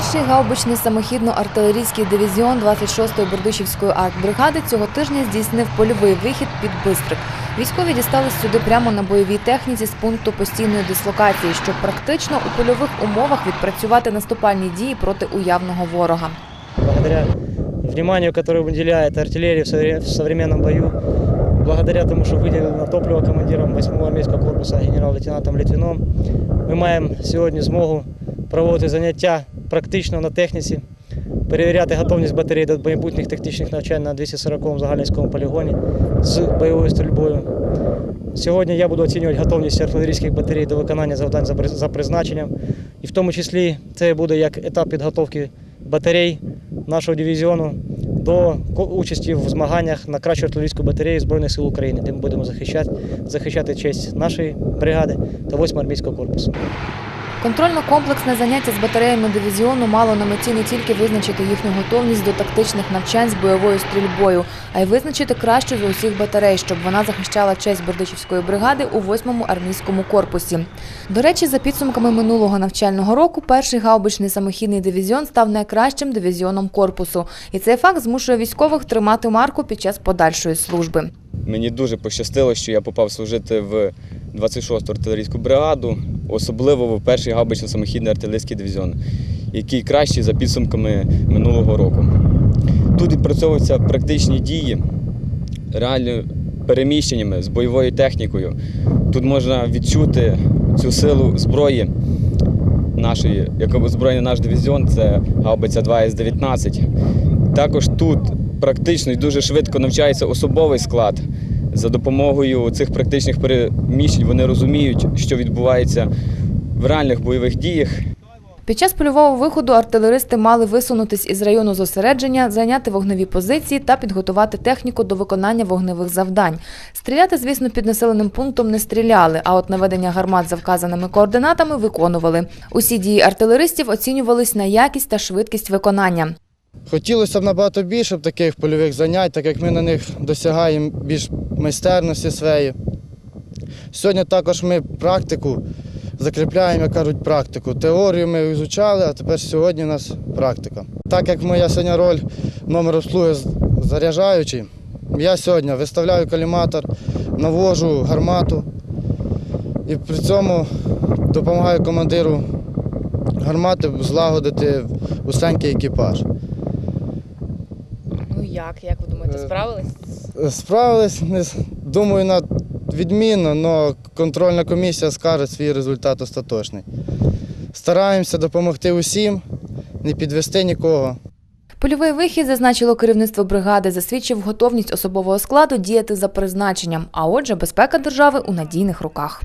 Перший гаубичний самохідно-артилерійський дивізіон 26-ї Бердичівської артбригади цього тижня здійснив польовий вихід під Бистрик. Військові дістались сюди прямо на бойовій техніці з пункту постійної дислокації, щоб практично у польових умовах відпрацювати наступальні дії проти уявного ворога. благодаря вниманию, которое уделяет артиллерия в современном бою, благодаря тому, що виділено топливо командиром 8-го армійського корпусу генерал-лейтенантом Літвіном, ми маємо сьогодні змогу проводити заняття практично на техніці, перевіряти готовність батарей до майбутніх тактичних навчань на 240-му загальницькому полігоні з бойовою стрільбою. Сьогодні я буду оцінювати готовність артилерійських батарей до виконання завдань за призначенням. І в тому числі це буде як етап підготовки батарей нашого дивізіону до участі в змаганнях на кращу артилерійську батарею Збройних сил України, де ми будемо захищати, захищати честь нашої бригади та 8 армійського корпусу. Контрольно-комплексне заняття з батареями дивізіону мало на меті не тільки визначити їхню готовність до тактичних навчань з бойовою стрільбою, а й визначити кращу з усіх батарей, щоб вона захищала честь Бердичівської бригади у 8-му армійському корпусі. До речі, за підсумками минулого навчального року, перший гаубичний самохідний дивізіон став найкращим дивізіоном корпусу. І цей факт змушує військових тримати марку під час подальшої служби. Мені дуже пощастило, що я попав служити в 26-ту артилерійську бригаду, особливо в перший гаубично самохідний артилерійський дивізіон, який кращий за підсумками минулого року. Тут відпрацьовуються практичні дії, реально переміщеннями з бойовою технікою. Тут можна відчути цю силу зброї нашої, яка озброєний наш дивізіон, це гаубиця 2 С-19. Також тут практично і дуже швидко навчається особовий склад. За допомогою цих практичних переміщень вони розуміють, що відбувається в реальних бойових діях. Під час польового виходу артилеристи мали висунутись із району зосередження, зайняти вогневі позиції та підготувати техніку до виконання вогневих завдань. Стріляти, звісно, під населеним пунктом не стріляли, а от наведення гармат за вказаними координатами виконували. Усі дії артилеристів оцінювались на якість та швидкість виконання. Хотілося б набагато більше таких польових занять, так як ми на них досягаємо більш майстерності своєї. Сьогодні також ми практику закріпляємо, як кажуть, практику. Теорію ми вивчали, а тепер сьогодні у нас практика. Так як моя сьогодні роль номер обслуги заряджаючий, я сьогодні виставляю каліматор, навожу гармату і при цьому допомагаю командиру гармати злагодити усенький екіпаж. Як, як ви думаєте, Е, справились? Справились, не думаю, на відмінно, але контрольна комісія скаже свій результат остаточний. Стараємося допомогти усім, не підвести нікого. Польовий вихід, зазначило керівництво бригади, засвідчив готовність особового складу діяти за призначенням, а отже, безпека держави у надійних руках.